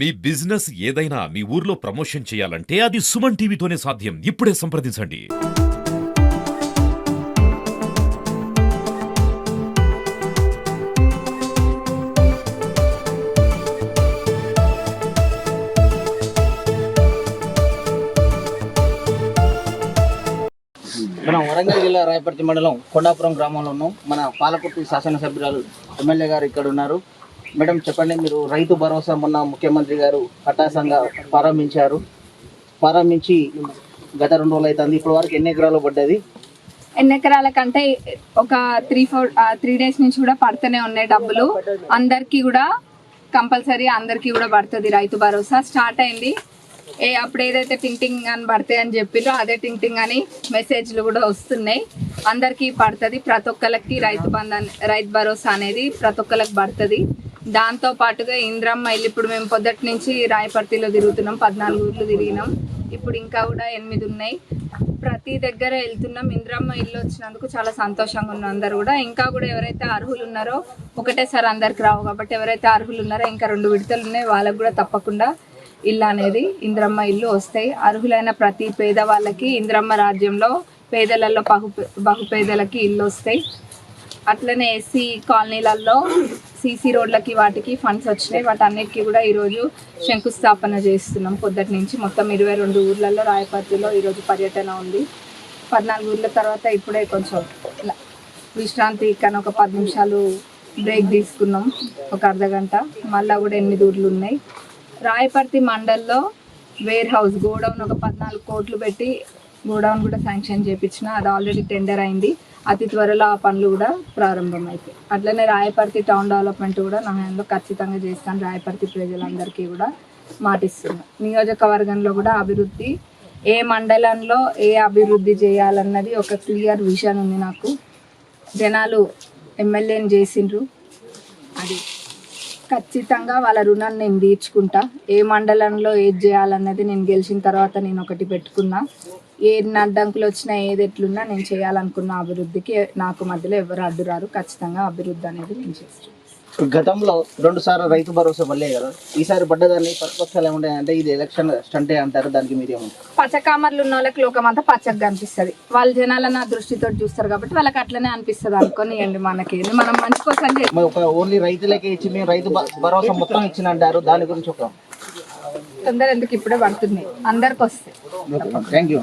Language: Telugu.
మీ బిజినెస్ ఏదైనా మీ ఊర్లో ప్రమోషన్ చేయాలంటే అది సుమన్ టీవీతోనే సాధ్యం. ఇప్పుడే సంప్రదించండి. మనం వరంగల్ జిల్లా రాయపర్తి మండలం కొండాపురం గ్రామంలో ఉన్నాం. మన పాలకుర్తి శాసనసభ్యురాలు ఎమ్మెల్యే గారు ఇక్కడ ఉన్నారు. మేడం చెప్పండి మీరు రైతు భరోసా మొన్న ముఖ్యమంత్రి గారు హఠాసంగా ప్రారంభించారు. ప్రారంభించి గత రెండు రోజులు అవుతుంది ఇప్పటి వరకు ఎన్ని ఎకరాలు పడ్డది? ఎన్ని ఎకరాల కంటే ఒక త్రీ ఫోర్ త్రీ డేస్ నుంచి కూడా పడుతూనే ఉన్నాయి డబ్బులు. అందరికీ కూడా కంపల్సరీ అందరికీ కూడా పడుతుంది రైతు భరోసా. స్టార్ట్ అయింది. ఏ అప్పుడు ఏదైతే టింగ్ టింగ్ అని పడతాయి అని చెప్పిరో అదే టింగ్ టింగ్ అని మెసేజ్లు కూడా వస్తున్నాయి. అందరికీ పడుతుంది. ప్రతి ఒక్కరికి రైతు బంధన్ రైతు భరోసా అనేది ప్రతి ఒక్కరికి పడుతుంది. దాంతో పాటుగా ఇంద్రమ్మ ఇల్లు ఇప్పుడు మేము పొద్దుటి నుంచి రాయపర్తిలో తిరుగుతున్నాం పద్నాలుగు ఊర్లు తిరిగినాం. ఇప్పుడు ఇంకా కూడా ఎనిమిది ఉన్నాయి. ప్రతి దగ్గర వెళ్తున్నాం. ఇంద్రమ్మ ఇల్లు వచ్చినందుకు చాలా సంతోషంగా ఉన్నాం అందరు కూడా. ఇంకా కూడా ఎవరైతే అర్హులు ఉన్నారో ఒకటేసారి అందరికి రావు కాబట్టి ఎవరైతే అర్హులు ఉన్నారో ఇంకా రెండు విడతలు ఉన్నాయి. వాళ్ళకు కూడా తప్పకుండా ఇల్లు అనేది ఇంద్రమ్మ ఇల్లు వస్తాయి. అర్హులైన ప్రతి పేద వాళ్ళకి ఇంద్రమ్మ రాజ్యంలో పేదలలో బహు బహుపేదలకి ఇల్లు వస్తాయి. అట్లనే ఎస్సీ కాలనీలలో సీసీ రోడ్లకి వాటికి ఫండ్స్ వచ్చినాయి. వాటి అన్నిటికీ కూడా ఈరోజు శంకుస్థాపన చేస్తున్నాం. పొద్దుటి నుంచి మొత్తం ఇరవై రెండు ఊర్లలో రాయపర్తిలో ఈరోజు పర్యటన ఉంది. పద్నాలుగు ఊర్ల తర్వాత ఇప్పుడే కొంచెం విశ్రాంతి కానీ ఒక పది నిమిషాలు బ్రేక్ తీసుకున్నాం. ఒక అర్ధ గంట. మళ్ళీ కూడా ఎనిమిది ఊర్లు ఉన్నాయి. రాయపర్తి మండల్లో వేర్ హౌస్ గోడౌన్ ఒక పద్నాలుగు కోట్లు పెట్టి గోడౌన్ కూడా శాంక్షన్ చేయించిన అది ఆల్రెడీ టెండర్ అయింది. అతి త్వరలో ఆ పనులు కూడా ప్రారంభం అవుతాయి అట్లనే రాయపర్తి టౌన్ డెవలప్మెంట్ కూడా నా హ్యాండ్లో ఖచ్చితంగా చేస్తాను. రాయపర్తి ప్రజలందరికీ కూడా మాటిస్తున్నాను నియోజకవర్గంలో కూడా అభివృద్ధి ఏ మండలంలో ఏ అభివృద్ధి చేయాలన్నది ఒక క్లియర్ విజన్ ఉంది నాకు. జనాలు ఎమ్మెల్యేని చేసిండ్రు. అది ఖచ్చితంగా వాళ్ళ రుణాన్ని నేను తీర్చుకుంటా. ఏ మండలంలో ఏది చేయాలన్నది నేను గెలిచిన తర్వాత నేను ఒకటి పెట్టుకున్నా. ఏ అడ్డంకులు వచ్చినా ఏది ఎట్లున్నా నేను చేయాలనుకున్న అభివృద్ధికి నాకు మధ్యలో ఎవరు అడ్డురారు ఖచ్చితంగా అభివృద్ధి అనేది నేను చేస్తాను. గతంలో రెండు సార్లు రైతు భరోసా పడలే కదా? ఈసారి పడ్డదాన్ని ప్రతిపక్షాలు ఏముంటాయి అంటే ఇది ఎలక్షన్ స్టంటే అంటారు దానికి మీరేమంటారు పచ్చకామర్లు ఉన్న వాళ్ళకి లోకం అంతా పచ్చగా కనిపిస్తుంది వాళ్ళ జనాలను ఆ దృష్టితో చూస్తారు కాబట్టి వాళ్ళకి అట్లనే అనిపిస్తుంది అనుకోనియండి మనకి. మనం మంచి కోసం ఓన్లీ రైతులకే ఇచ్చి మేము రైతు భరోసా మొత్తం ఇచ్చిన అంటారు దాని గురించి ఒక తొందర ఎందుకు ఇప్పుడే పడుతుంది అందరికి వస్తాయి థ్యాంక్ యూ